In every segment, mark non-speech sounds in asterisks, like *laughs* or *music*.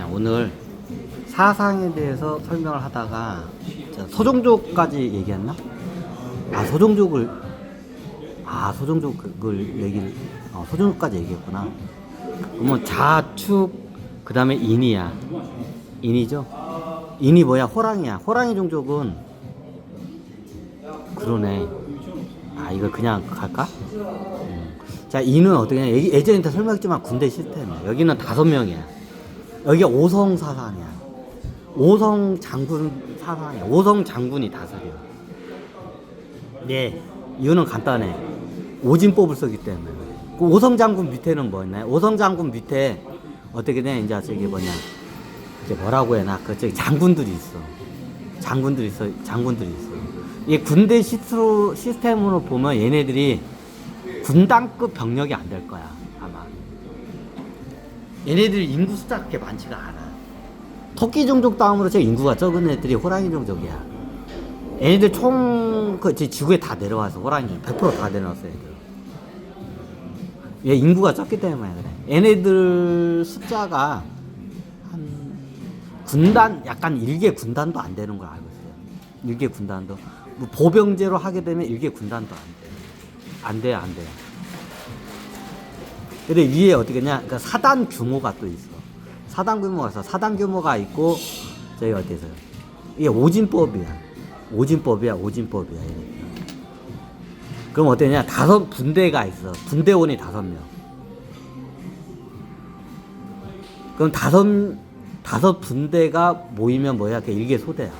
자, 오늘 사상에 대해서 설명을 하다가 자, 소종족까지 얘기했나? 아, 소종족을 아, 소종족을 얘기를 어, 소종족까지 얘기했구나. 그러면 자축 그 다음에 인이야. 인이죠? 인이 뭐야? 호랑이야. 호랑이 종족은 그러네. 아, 이거 그냥 갈까? 음. 자, 인은 어떻게 냐 예- 예전에 다 설명했지만 군대 시스템이야. 여기는 다섯 명이야. 여기 오성 사상이야. 오성 장군 사상이야. 오성 장군이 다스려. 네. 이유는 간단해. 오진법을 쓰기 때문에. 그 오성 장군 밑에는 뭐였나요? 오성 장군 밑에 어떻게 돼? 이제 저기 뭐냐. 이제 뭐라고 해나? 그 저기 장군들이 있어. 장군들이 있어. 장군들이 있어. 이 군대 시스템으로 보면 얘네들이 군단급 병력이 안 될 거야. 얘네들 인구 숫자 그렇게 많지가 않아. 토끼 종족 다음으로 제일 인구가 적은 애들이 호랑이 종족이야. 얘네들 총, 그, 지- 지구에 다 내려와서 호랑이 종족 100%다 내려왔어, 얘들. 얘 인구가 적기 때문에 그래. 얘네들 숫자가 한, 군단, 약간 일개 군단도 안 되는 걸 알고 있어요. 일개 군단도. 뭐 보병제로 하게 되면 일개 군단도 안 돼. 안 돼, 안 돼. 근데 위에 어떻게냐, 그러니까 사단 규모가 또 있어. 사단 규모가 있어. 사단 규모가 있고, 저희 어디서. 이게 오진법이야. 오진법이야, 오진법이야. 이게. 그럼 어떠냐, 다섯 분대가 있어. 분대원이 다섯 명. 그럼 다섯, 다섯 분대가 모이면 뭐야? 그게 일개 소대야.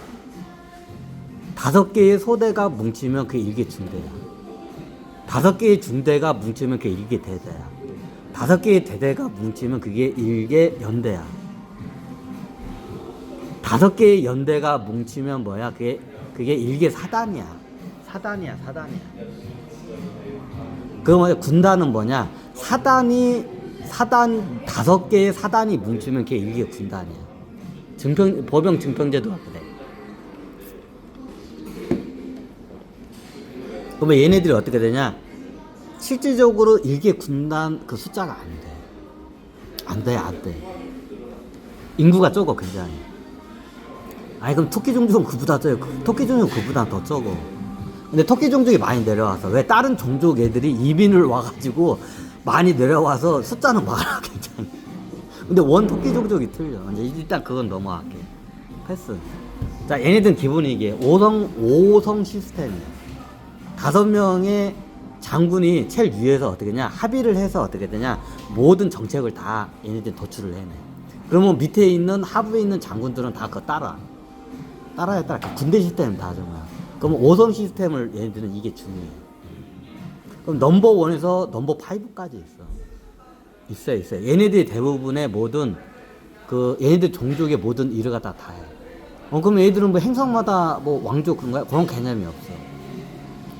다섯 개의 소대가 뭉치면 그게 일개 중대야. 다섯 개의 중대가 뭉치면 그게 일개 대대야. 다섯 개의 대대가 뭉치면 그게 일개 연대야. 다섯 개의 연대가 뭉치면 뭐야? 그게 그게 일개 사단이야. 사단이야, 사단이야. 그러면 군단은 뭐냐? 사단이 사단 다섯 개의 사단이 뭉치면 그게 일개 군단이야. 증평 보병 증평제도가 그래. 그러면 얘네들이 어떻게 되냐? 실질적으로 일개 군단 그 숫자가 안 돼. 안 돼, 안 돼. 인구가 적어, 굉장히. 아니, 그럼 토끼 종족은 그보다 적어. 그- 토끼 종족은 그보다 더 적어. 근데 토끼 종족이 많이 내려와서, 왜 다른 종족 애들이 이민을 와가지고 많이 내려와서 숫자는 많아, *laughs* 굉장히. 근데 원 토끼 종족이 틀려. 이제 일단 그건 넘어갈게. 패스. 자, 얘네들은 기본이 이게 5성, 5성 시스템이야. 다섯 명의 장군이 제일 위에서 어떻게 냐 합의를 해서 어떻게 되냐 모든 정책을 다 얘네들이 도출을 해내. 그러면 밑에 있는 하부에 있는 장군들은 다 그거 따라. 따라야 따라. 그 군대 시스템 다 정말. 그럼 5성 시스템을 얘네들은 이게 중요해. 그럼 넘버 원에서 넘버 5까지 있어. 있어 있어. 얘네들이 대부분의 모든 그 얘네들 종족의 모든 일을 갖다 다 해. 어 그럼 얘들은 뭐 행성마다 뭐 왕족 그런 거야? 그런 개념이 없어.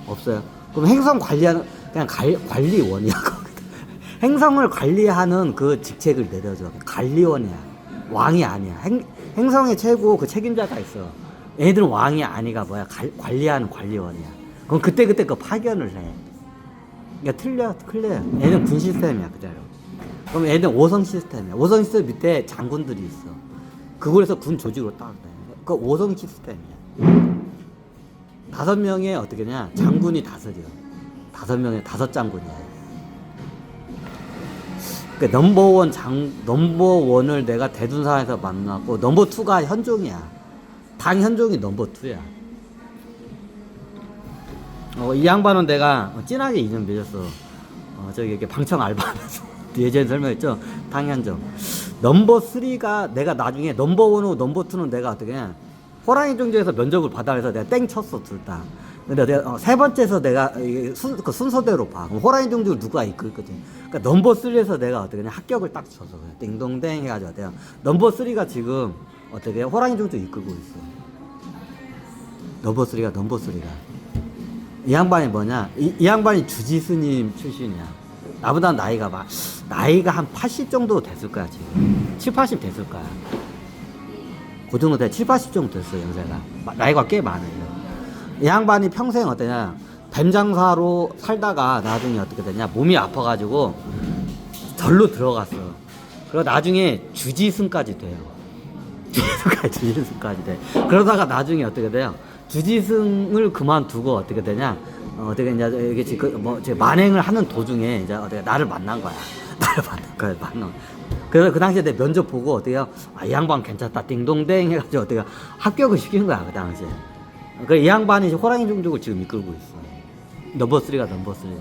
없어요. 그럼 행성 관리하는 그냥 갈- 관리원이야. *laughs* 행성을 관리하는 그 직책을 내려줘. 관리원이야. 왕이 아니야. 행, 행성의 최고 그 책임자가 있어. 얘들은 왕이 아니가 뭐야? 갈- 관리하는 관리원이야. 그럼 그때 그때 그 파견을 해. 그러니까 틀려, 틀려. 얘는 군 시스템이야 그대로. 그럼 얘는 5성 시스템이야. 5성 시스템 밑에 장군들이 있어. 그걸해서 군 조직으로 딱 돼. 그 5성 시스템이야. 다섯 명의 어떻게 냐? 장군이 다스려 다섯 명의 다섯 장군이야 그 넘버원 장 넘버원을 내가 대둔사에서 만났고 넘버 투가 현종이야. 당 현종이 넘버 투야. 어, 이 양반은 내가 진하게 인연 맺었어. 어, 저기 이렇게 방청 알바하면서. *laughs* 예전에 설명했죠? 당 현종. 넘버 쓰리가 내가 나중에 넘버 원하고 넘버 투는 내가 어떻게 냐 호랑이 종족에서 면접을 받아 해서 내가 땡 쳤어 둘 다. 근데 내가 어, 세 번째에서 내가 순, 그 순서대로 봐. 그럼 호랑이 종족을 누가 이끌 거지? 그러니까 넘버 3에서 내가 어떻게 그냥 합격을 딱 쳐서 그냥 띵동댕 해가지고 내가 넘버 3가 지금 어떻게 호랑이 종족 이끌고 있어. 넘버 3가 넘버 3가. 이 양반이 뭐냐? 이, 이 양반이 주지 스님 출신이야. 나보다 나이가 막 나이가 한 80 정도 됐을 거야 지금. 7, 80 됐을 거야. 그 정도 돼. 7, 80 정도 됐어, 연세가. 마- 나이가 꽤 많아요. 이 양반이 평생 어떠냐. 뱀 장사로 살다가 나중에 어떻게 되냐. 몸이 아파가지고 절로 들어갔어. 그리고 나중에 주지승까지 돼요. *laughs* 주지승까지 주지승까지 돼. 그러다가 나중에 어떻게 돼요? 주지승을 그만두고 어떻게 되냐? 어, 어떻게 이제 이게 지금 뭐 이제 만행을 하는 도중에 이제 어떻게 나를 만난 거야. *laughs* 나를 만난 거야. 만난. 그래서 그 당시에 내 면접 보고 어때요? 아, 이 양반 괜찮다. 띵동댕 해가지고 어떻게 합격을 시킨 거야 그 당시에. 그이 양반이 이제 호랑이 종족을 지금 이끌고 있어. 넘버 3가 넘버 3.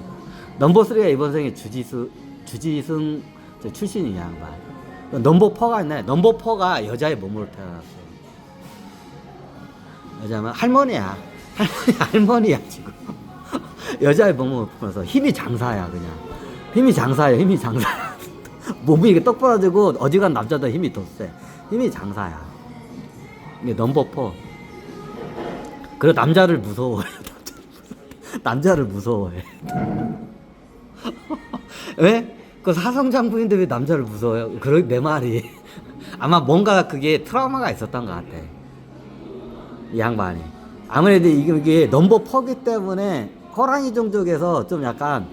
넘버 3가 이번 생에 주지수 주지승 저 출신이 양반. 넘버 4가 있네. 넘버 4가 여자의 몸으로 태어났어. 여자면 할머니야. 할머니 할머니야 지금. *laughs* 여자의 몸으로 태어나서 힘이 장사야 그냥. 힘이 장사야. 힘이 장사야. *laughs* 몸이 이게 떡 벌어지고 어지간 남자도 힘이 더 세. 힘이 장사야. 이게 넘버 4. 그리고 *laughs* 남자를 무서워해. 남자를 무서워해. *laughs* 왜? 그 사성 장군인데 왜 남자를 무서워요? 그러 내 말이 *laughs* 아마 뭔가 그게 트라우마가 있었던 것 같아. 이 양반이 아무래도 이게 넘버 퍼기 때문에 호랑이 종족에서 좀 약간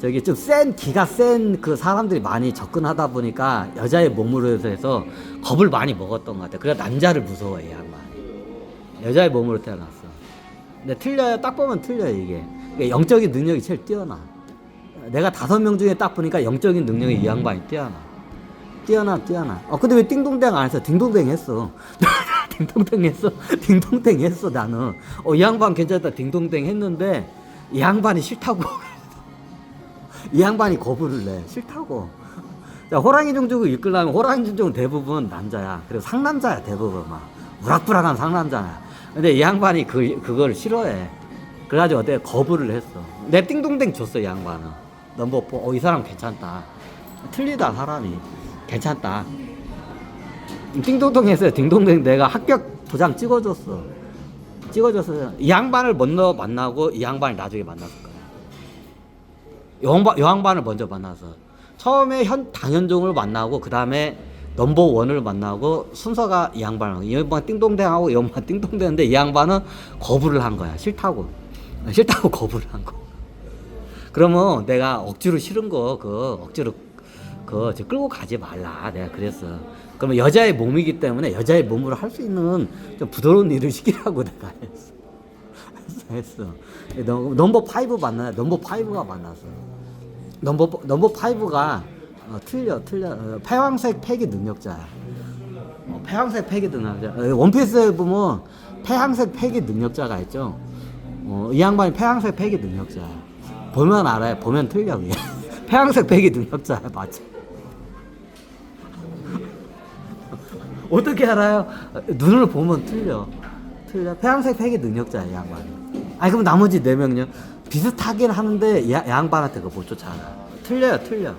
저기 좀 센 기가 센 그 사람들이 많이 접근하다 보니까 여자의 몸으로 해서 겁을 많이 먹었던 것 같아. 그래 남자를 무서워해 이 양반이. 여자의 몸으로 태어났어. 근데 틀려요. 딱 보면 틀려요 이게. 그러니까 영적인 능력이 제일 뛰어나. 내가 다섯 명 중에 딱 보니까 영적인 능력이 이 양반이 뛰어나. 뛰어나 뛰어나. 어 근데 왜 띵동댕 안 했어? 딩동댕 했어. *laughs* 딩동댕 했어. 딩동댕 했어 나는. 어이 양반 괜찮다. 딩동댕 했는데 이 양반이 싫다고. 이 양반이 거부를 내. 싫다고. 자, 호랑이 종족을 이끌려면 호랑이 종족은 대부분 남자야. 그리고 상남자야 대부분 막 우락부락한 상남자야. 근데 이 양반이 그 그걸 싫어해. 그래가지고 어때 거부를 했어. 내 띵동댕 줬어 이 양반은. 넘버 4. 어 이 사람 괜찮다. 틀리다 사람이 괜찮다. 띵동댕 했어요. 딩동댕 내가 합격 도장 찍어줬어. 찍어줬어. 이 양반을 먼저 만나고 이 양반을 나중에 만났을 거야. 여왕반, 여왕반을 먼저 만나서 처음에 현 당현종을 만나고 그 다음에 넘버 원을 만나고 순서가 이 양반하고 이 양반 띵동댕하고 이 양반 띵동댕인데 이 양반은 거부를 한 거야 싫다고 싫다고 *laughs* 거부를 한 거. 그러면 내가 억지로 싫은 거 그 억지로 그저 끌고 가지 말라 내가 그랬어. 그러면 여자의 몸이기 때문에 여자의 몸으로 할 수 있는 좀 부드러운 일을 *laughs* 시키라고 내가 했어. 했어. 넘- 넘버 5 만나 넘버 5가 만났어. 넘버 넘버 5가 어, 틀려 틀려 어, 폐황색 폐기 능력자야. 어, 폐황색 폐기 능력자. 어, 원피스에 보면 폐황색 폐기 능력자가 있죠. 어, 이 양반이 폐황색 폐기 능력자야. 보면 알아요. 보면 틀려 그게. 폐황색 폐기 능력자야 맞아. 어떻게 알아요? 눈을 보면 틀려. 틀려. 폐양색 폐기 능력자야, 이 양반이. 아니, 그럼 나머지 네 명요? 비슷하긴 하는데, 이 양- 양반한테 그거 못 쫓아가. 틀려요, 틀려.